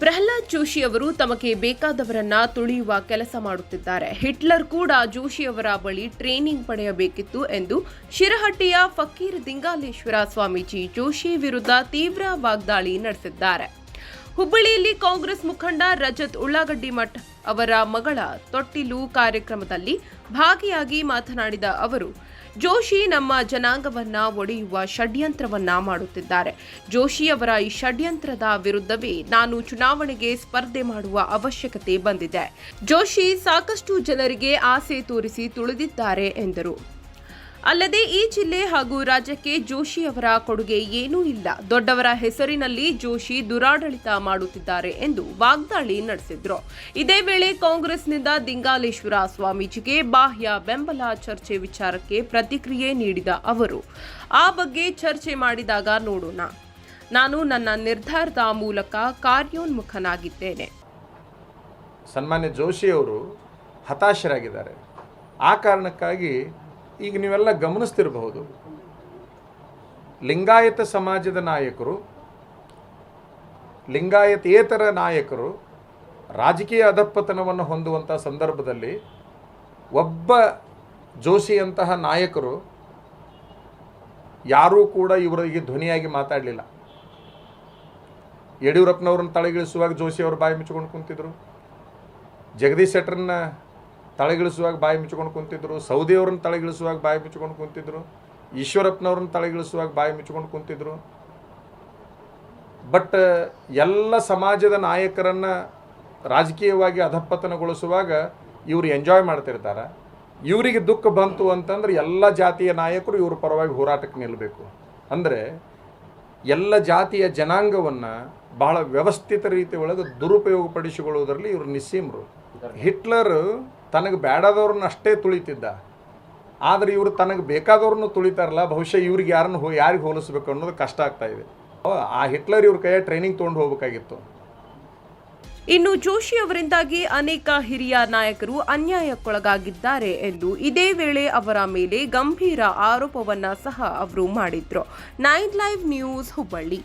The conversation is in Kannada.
ಪ್ರಹ್ಲಾದ್ ಜೋಶಿ ಅವರು ತಮಗೆ ಬೇಕಾದವರನ್ನ ತುಳಿಯುವ ಕೆಲಸ ಮಾಡುತ್ತಿದ್ದಾರೆ. ಹಿಟ್ಲರ್ ಕೂಡ ಜೋಶಿಯವರ ಬಳಿ ಟ್ರೈನಿಂಗ್ ಪಡೆಯಬೇಕಿತ್ತು ಎಂದು ಶಿರಹಟ್ಟಿಯ ಫಕೀರ್ ದಿಂಗಾಲೇಶ್ವರ ಸ್ವಾಮೀಜಿ ಜೋಶಿ ವಿರುದ್ಧ ತೀವ್ರ ವಾಗ್ದಾಳಿ ನಡೆಸಿದ್ದಾರೆ. ಹುಬ್ಬಳ್ಳಿಯಲ್ಲಿ ಕಾಂಗ್ರೆಸ್ ಮುಖಂಡ ರಜತ್ ಉಳ್ಳಾಗಡ್ಡಿ ಮಠ್ ಅವರ ಮಗಳ ತೊಟ್ಟಿಲು ಕಾರ್ಯಕ್ರಮದಲ್ಲಿ ಭಾಗಿಯಾಗಿ ಮಾತನಾಡಿದ ಅವರು, ಜೋಶಿ ನಮ್ಮ ಜನಾಂಗವನ್ನ ಒಡೆಯುವ ಷಡ್ಯಂತ್ರವನ್ನ ಮಾಡುತ್ತಿದ್ದಾರೆ. ಜೋಶಿ ಅವರ ಈ ಷಡ್ಯಂತ್ರದ ವಿರುದ್ಧವೇ ನಾನು ಚುನಾವಣೆಗೆ ಸ್ಪರ್ಧೆ ಮಾಡುವ ಅವಶ್ಯಕತೆ ಬಂದಿದೆ. ಜೋಶಿ ಸಾಕಷ್ಟು ಜನರಿಗೆ ಆಸೆ ತೋರಿಸಿ ತುಳಿದಿದ್ದಾರೆ ಎಂದರು. ಅಲ್ಲದೆ ಈ ಜಿಲ್ಲೆ ಹಾಗೂ ರಾಜ್ಯಕ್ಕೆ ಜೋಶಿ ಅವರ ಕೊಡುಗೆ ಏನೂ ಇಲ್ಲ. ದೊಡ್ಡವರ ಹೆಸರಿನಲ್ಲಿ ಜೋಶಿ ದುರಾಡಳಿತ ಮಾಡುತ್ತಿದ್ದಾರೆ ಎಂದು ವಾಗ್ದಾಳಿ ನಡೆಸಿದ್ರು. ಇದೇ ವೇಳೆ ಕಾಂಗ್ರೆಸ್ನಿಂದ ದಿಂಗಾಲೇಶ್ವರ ಸ್ವಾಮೀಜಿಗೆ ಬಾಹ್ಯ ಬೆಂಬಲ ಚರ್ಚೆ ವಿಚಾರಕ್ಕೆ ಪ್ರತಿಕ್ರಿಯೆ ನೀಡಿದ ಅವರು. ಆ ಬಗ್ಗೆ ಚರ್ಚೆ ಮಾಡಿದಾಗ ನೋಡೋಣ. ನಾನು ನನ್ನ ನಿರ್ಧಾರದ ಮೂಲಕ ಕಾರ್ಯೋನ್ಮುಖನಾಗಿದ್ದೇನೆ. ಸನ್ಮಾನ್ಯ ಜೋಶಿಯವರು ಹತಾಶರಾಗಿದ್ದಾರೆ. ಆ ಕಾರಣಕ್ಕಾಗಿ ಈಗ ನೀವೆಲ್ಲ ಗಮನಿಸ್ತಿರಬಹುದು. ಲಿಂಗಾಯತ ಸಮಾಜದ ನಾಯಕರು ಲಿಂಗಾಯತೇತರ ನಾಯಕರು ರಾಜಕೀಯ ಅಧಪ್ಪತನವನ್ನು ಹೊಂದುವಂಥ ಸಂದರ್ಭದಲ್ಲಿ ಒಬ್ಬ ಜೋಶಿಯಂತಹ ನಾಯಕರು ಯಾರೂ ಕೂಡ ಇವರಿಗೆ ಧ್ವನಿಯಾಗಿ ಮಾತಾಡಲಿಲ್ಲ. ಯಡಿಯೂರಪ್ಪನವ್ರನ್ನ ತಳಗಿಳಿಸುವಾಗ ಜೋಶಿ ಅವರು ಬಾಯಿ ಮುಚ್ಚಿಕೊಂಡು ಕುಂತಿದ್ರು. ಜಗದೀಶ್ ಶೆಟ್ಟರನ್ನ ತಳಗಿಳಿಸುವಾಗ ಬಾಯಿ ಮುಚ್ಕೊಂಡು ಕುಂತಿದ್ರು ಸೌದಿಯವ್ರನ್ನ ತಳಗಿಳಿಸುವಾಗ ಬಾಯಿ ಮುಚ್ಕೊಂಡು ಕುಂತಿದ್ರು ಈಶ್ವರಪ್ಪನವ್ರನ್ನ ತಳೆಗಿಳಿಸುವಾಗ ಬಾಯಿ ಮುಚ್ಕೊಂಡು ಕುಂತಿದ್ರು. ಬಟ್ ಎಲ್ಲ ಸಮಾಜದ ನಾಯಕರನ್ನ ರಾಜಕೀಯವಾಗಿ ಅಧಪ್ಪತನಗೊಳಿಸುವಾಗ ಇವರು ಎಂಜಾಯ್ ಮಾಡ್ತಿರ್ತಾರೆ. ಇವರಿಗೆ ದುಃಖ ಬಂತು ಅಂತಂದ್ರೆ ಎಲ್ಲ ಜಾತಿಯ ನಾಯಕರು ಇವ್ರ ಪರವಾಗಿ ಹೋರಾಟಕ್ಕೆ ನಿಲ್ಲಬೇಕು ಅಂದರೆ ಎಲ್ಲ ಜಾತಿಯ ಜನಾಂಗವನ್ನು ಬಹಳ ವ್ಯವಸ್ಥಿತ ರೀತಿ ಒಳಗೆ ದುರುಪಯೋಗಪಡಿಸಿಕೊಳ್ಳುವುದರಲ್ಲಿ ಇವರು ನಿಸ್ಸೀಮರು. ಹಿಟ್ಲರ್ ತನಗೆ ಬೇಡದವ್ರನ್ನ ಅಷ್ಟೇ ತುಳಿತಿದ್ದ. ಆದರೆ ಇವರು ತನಗೆ ಬೇಕಾದವ್ರನ್ನು ತುಳಿತಾರಲ್ಲ, ಬಹುಶಃ ಇವ್ರಿಗೆ ಯಾರನ್ನು ಹೋ, ಯಾರಿಗೆ ಹೋಲಿಸ್ಬೇಕು ಅನ್ನೋದು ಕಷ್ಟ ಆಗ್ತಾ ಇದೆ. ಆ ಹಿಟ್ಲರ್ ಇವ್ರ ಕೈಯ ಟ್ರೈನಿಂಗ್ ತೊಗೊಂಡು ಹೋಗಬೇಕಾಗಿತ್ತು. ಇನ್ನು ಜೋಶಿ ಅವರಿಂದಾಗಿ ಅನೇಕ ಹಿರಿಯ ನಾಯಕರು ಅನ್ಯಾಯಕ್ಕೊಳಗಾಗಿದ್ದಾರೆ ಎಂದು ಇದೇ ವೇಳೆ ಅವರ ಮೇಲೆ ಗಂಭೀರ ಆರೋಪವನ್ನ ಸಹ ಅವರು ಮಾಡಿದ್ರು. Nine live news Hubballi.